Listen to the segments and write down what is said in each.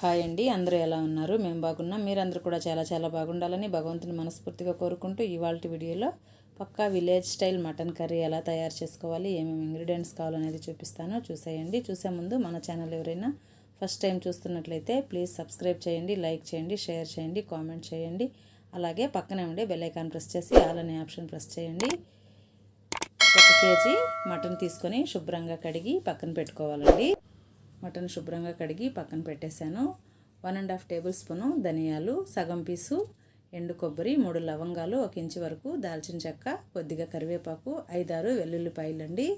Hi అండి. అందరూ ఎలా ఉన్నారు? మేము బాగున్నాం. మీరందరూ కూడా చాలా చాలా బాగుండాలని భగవంతుని మనస్ఫూర్తిగా కోరుకుంటూ ఇవాళ వీడియోలో పక్కా విలేజ్ స్టైల్ మటన్ కర్రీ ఎలా తయారు చేసుకోవాలి ఏమేమి ఇంగ్రీడియంట్స్ కావాలనేది చూపిస్తాను. చూసేయండి. చూసే ముందు మన ఛానల్ ఎవరైనా ఫస్ట్ టైం చూస్తున్నట్లయితే ప్లీజ్ సబ్స్క్రైబ్ చేయండి లైక్ చేయండి షేర్ చేయండి కామెంట్ చేయండి. అలాగే పక్కనే ఉండే బెల్లైకాన్ ప్రెస్ చేసి ఆల్ అనే ఆప్షన్ ప్రెస్ చేయండి. ఒక కేజీ మటన్ తీసుకొని శుభ్రంగా కడిగి పక్కన పెట్టుకోవాలండి. మటన్ శుభ్రంగా కడిగి పక్కన పెట్టేశాను. One and half tablespoon ధనియాలు సగం పీసు ఎండు కొబ్బరి మూడు లవంగాలు ఒక ఇంచు వరకు దాల్చిన చెక్క కొద్దిగా కరివేపాకు ఐదారు వెల్లుల్లిపాయలండి.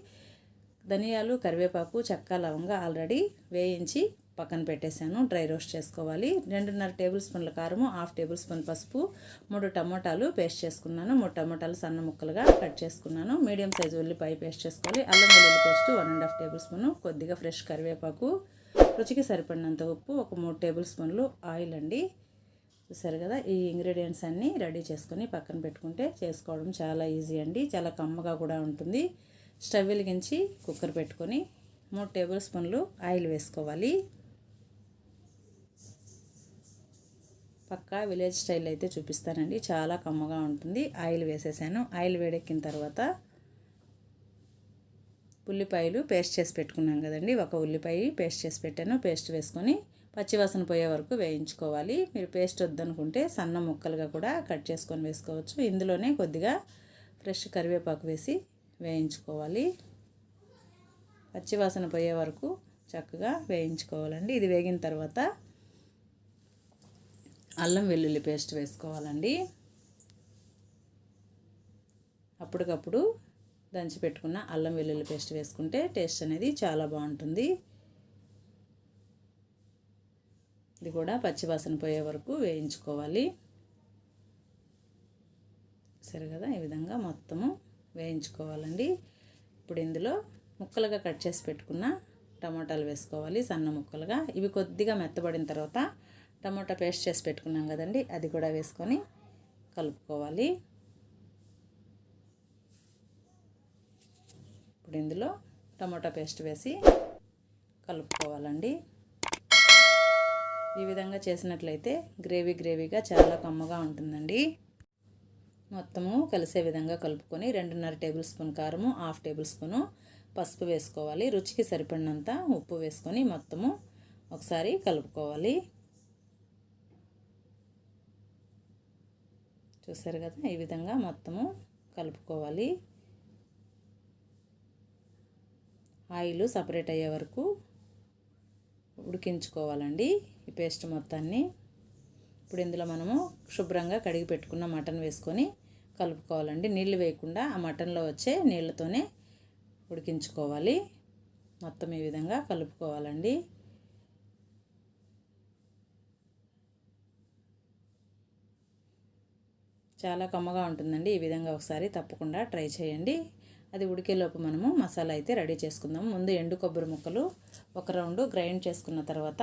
ధనియాలు కరివేపాకు చెక్క లవంగా ఆల్రెడీ వేయించి పక్కన పెట్టేశాను డ్రై రోస్ట్ చేసుకోవాలి. రెండున్నర టేబుల్ స్పూన్ల కారము హాఫ్ టేబుల్ స్పూన్ పసుపు మూడు టమోటాలు పేస్ట్ చేసుకున్నాను. మూడు టమోటాలు సన్న ముక్కలుగా కట్ చేసుకున్నాను. మీడియం సైజు ఉల్లిపాయ పేస్ట్ చేసుకోవాలి. అల్లం వెల్లుల్లి paste one and half tablespoon. కొద్దిగా ఫ్రెష్ కరివేపాకు. రుచికి సరిపడినంత ఉప్పు ఒక మూడు టేబుల్ స్పూన్లు ఆయిల్ అండి. చూసారు కదా ఈ ఇంగ్రీడియంట్స్ అన్నీ రెడీ చేసుకొని పక్కన పెట్టుకుంటే చేసుకోవడం చాలా ఈజీ అండి. చాలా కమ్మగా కూడా ఉంటుంది. స్టవ్ వెలిగించి కుక్కర్ పెట్టుకొని మూడు టేబుల్ స్పూన్లు ఆయిల్ వేసుకోవాలి. పక్కా విలేజ్ స్టైల్ అయితే చూపిస్తానండి. చాలా కమ్మగా ఉంటుంది. ఆయిల్ వేసేసాను. ఆయిల్ వేడెక్కిన తర్వాత ఉల్లిపాయలు పేస్ట్ చేసి పెట్టుకున్నాం కదండి. ఒక ఉల్లిపాయ పేస్ట్ చేసి పెట్టాను. పేస్ట్ వేసుకొని పచ్చివాసన పోయే వరకు వేయించుకోవాలి. మీరు పేస్ట్ వద్దనుకుంటే సన్న ముక్కలుగా కూడా కట్ చేసుకొని వేసుకోవచ్చు. ఇందులోనే కొద్దిగా ఫ్రెష్ కరివేపాకు వేసి వేయించుకోవాలి. పచ్చివాసన పోయే వరకు చక్కగా వేయించుకోవాలండి. ఇది వేగిన తర్వాత అల్లం వెల్లుల్లి పేస్ట్ వేసుకోవాలండి. అప్పటికప్పుడు దంచి పెట్టుకున్న అల్లం వెల్లుల్లి పేస్ట్ వేసుకుంటే టేస్ట్ అనేది చాలా బాగుంటుంది. ఇది కూడా పచ్చివాసన పోయే వరకు వేయించుకోవాలి. సరే కదా ఈ విధంగా మొత్తము వేయించుకోవాలండి. ఇప్పుడు ఇందులో ముక్కలుగా కట్ చేసి పెట్టుకున్న టమాటాలు వేసుకోవాలి సన్న ముక్కలుగా. ఇవి కొద్దిగా మెత్తబడిన తర్వాత టమాటా పేస్ట్ చేసి పెట్టుకున్నాం కదండి అది కూడా వేసుకొని కలుపుకోవాలి. ఇప్పుడు ఇందులో టమోటా పేస్ట్ వేసి కలుపుకోవాలండి. ఈ విధంగా చేసినట్లయితే గ్రేవీ గ్రేవీగా చాలా కమ్మగా ఉంటుందండి. మొత్తము కలిసే విధంగా కలుపుకొని రెండున్నర టేబుల్ స్పూన్ కారము హాఫ్ టేబుల్ స్పూను పసుపు వేసుకోవాలి. రుచికి సరిపడినంత ఉప్పు వేసుకొని మొత్తము ఒకసారి కలుపుకోవాలి. చూసారు కదా? ఈ విధంగా మొత్తము కలుపుకోవాలి. ఆయిల్ సపరేట్ అయ్యే వరకు ఉడికించుకోవాలండి. ఈ పేస్ట్ మొత్తాన్ని ఇప్పుడు ఇందులో మనము శుభ్రంగా కడిగి పెట్టుకున్న మటన్ వేసుకొని కలుపుకోవాలండి. నీళ్ళు వేయకుండా ఆ మటన్లో వచ్చే నీళ్ళతోనే ఉడికించుకోవాలి. మొత్తం ఈ విధంగా కలుపుకోవాలండి. చాలా కమ్మగా ఉంటుందండి. ఈ విధంగా ఒకసారి తప్పకుండా ట్రై చేయండి. అది ఉడికేలోపు మనము మసాలా అయితే రెడీ చేసుకుందాం. ముందు ఎండు కొబ్బరి ముక్కలు ఒక రౌండ్ గ్రైండ్ చేసుకున్న తర్వాత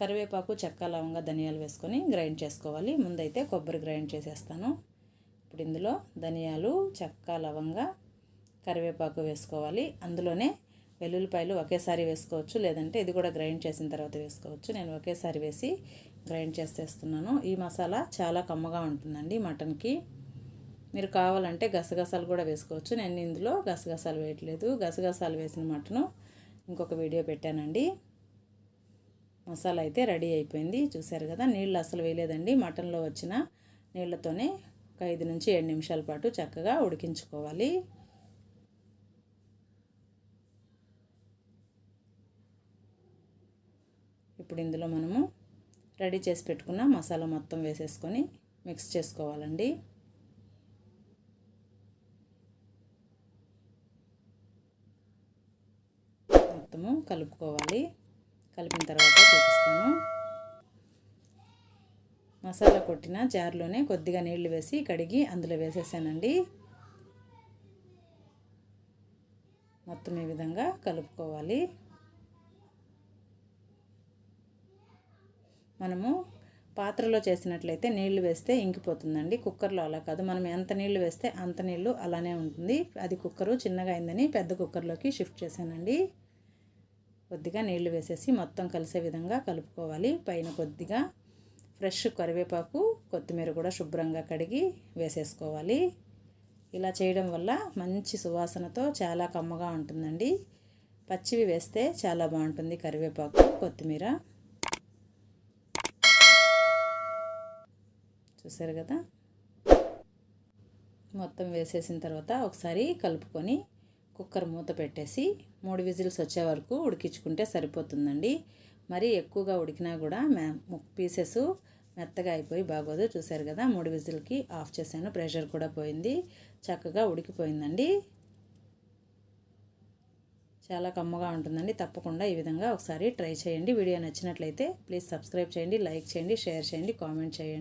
కరివేపాకు చెక్క లవంగా ధనియాలు వేసుకొని గ్రైండ్ చేసుకోవాలి. ముందైతే కొబ్బరి గ్రైండ్ చేసేస్తాను. ఇప్పుడు ఇందులో ధనియాలు చెక్క లవంగా కరివేపాకు వేసుకోవాలి. అందులోనే వెల్లుల్లిపాయలు ఒకేసారి వేసుకోవచ్చు. లేదంటే ఇది కూడా గ్రైండ్ చేసిన తర్వాత వేసుకోవచ్చు. నేను ఒకేసారి వేసి గ్రైండ్ చేసేస్తున్నాను. ఈ మసాలా చాలా కమ్మగా ఉంటుందండి మటన్కి. మీరు కావాలంటే గసగసాలు కూడా వేసుకోవచ్చు. నేను ఇందులో గసగసాలు వేయట్లేదు. గసగసాలు వేసిన మటను ఇంకొక వీడియో పెట్టానండి. మసాలా అయితే రెడీ అయిపోయింది. చూసారు కదా నీళ్ళు అసలు వేయలేదండి. మటన్లో వచ్చిన నీళ్ళతోనే ఒక ఐదు నుంచి ఏడు నిమిషాల పాటు చక్కగా ఉడికించుకోవాలి. ఇప్పుడు ఇందులో మనము రెడీ చేసి పెట్టుకున్న మసాలా మొత్తం వేసేసుకొని మిక్స్ చేసుకోవాలండి. మొత్తము కలుపుకోవాలి. కలిపిన తర్వాత చూపిస్తాను. మసాలా కొట్టిన జార్లోనే కొద్దిగా నీళ్ళు వేసి కడిగి అందులో వేసేసానండి. మొత్తం ఈ విధంగా కలుపుకోవాలి. మనము పాత్రలో చేసినట్లయితే నీళ్ళు వేస్తే ఇంకిపోతుందండి. కుక్కర్లో అలా కాదు. మనం ఎంత నీళ్ళు వేస్తే అంత నీళ్ళు అలానే ఉంటుంది. అది కుక్కరు చిన్నగా అయిందని పెద్ద కుక్కర్లోకి షిఫ్ట్ చేశానండి. కొద్దిగా నీళ్ళు వేసేసి మొత్తం కలిసే విధంగా కలుపుకోవాలి. పైన కొద్దిగా ఫ్రెష్ కరివేపాకు కొత్తిమీర కూడా శుభ్రంగా కడిగి వేసేసుకోవాలి. ఇలా చేయడం వల్ల మంచి సువాసనతో చాలా కమ్మగా ఉంటుందండి. పచ్చివి వేస్తే చాలా బాగుంటుంది కరివేపాకు కొత్తిమీర. చూసారు కదా? మొత్తం వేసేసిన తర్వాత ఒకసారి కలుపుకొని కుక్కర్ మూత పెట్టేసి మూడు విజిల్స్ వచ్చే వరకు ఉడికించుకుంటే సరిపోతుందండి. మరి ఎక్కువగా ఉడికినా కూడా మే పీసెస్ మెత్తగా అయిపోయి బాగోదు. చూసారు కదా? మూడు విజిల్కి ఆఫ్ చేశాను. ప్రెషర్ కూడా పోయింది. చక్కగా ఉడికిపోయిందండి. చాలా కమ్మగా ఉంటుందండి. తప్పకుండా ఈ విధంగా ఒకసారి ట్రై చేయండి. వీడియో నచ్చినట్లయితే ప్లీజ్ సబ్స్క్రైబ్ చేయండి లైక్ చేయండి షేర్ చేయండి కామెంట్ చేయండి.